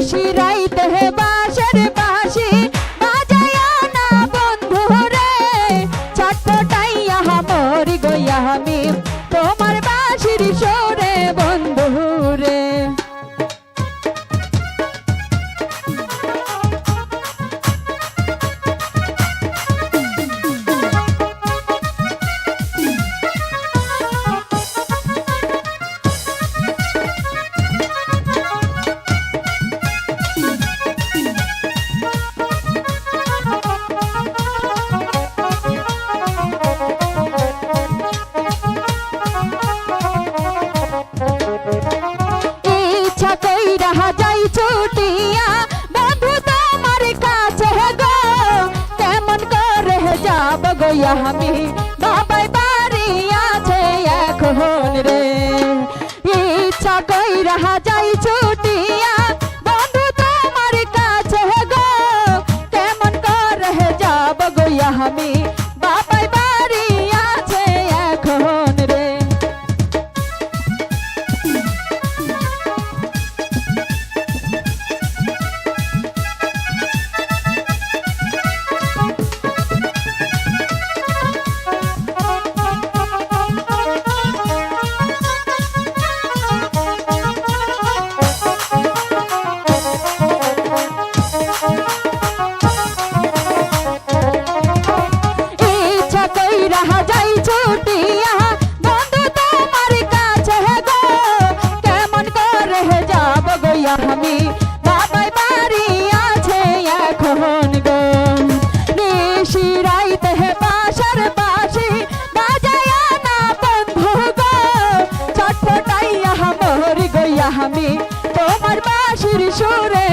নিশিরাইতে বাঁশের বাঁশি বাজায়া না বন্ধু রে। ছটফটাইয়া মরি গইয়া আমি তোমার বাঁশির সরে আমি, বাবাই বাড়ি আছে এখন রে। ইচ্ছা কইরা যাই ছুটিয়া, বন্ধু তোমার কাছে গো, কেমন করে যাব গো আমি? আমি বাবাই বাড়ি আছে এখন গো। নিশিরাইতে বাসার বাসি বাজায়া না বন্ধু গো। ছটফটাইয়া মরি গইয়া আমি, তোমার বাসির সুরে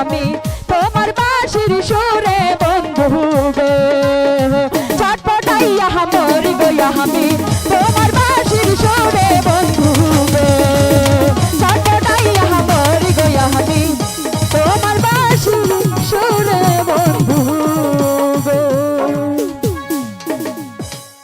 আমি তোমার বাসির সুরে বন্ধু গো চটপটাইয়া মরি গইয়া আমি তোমার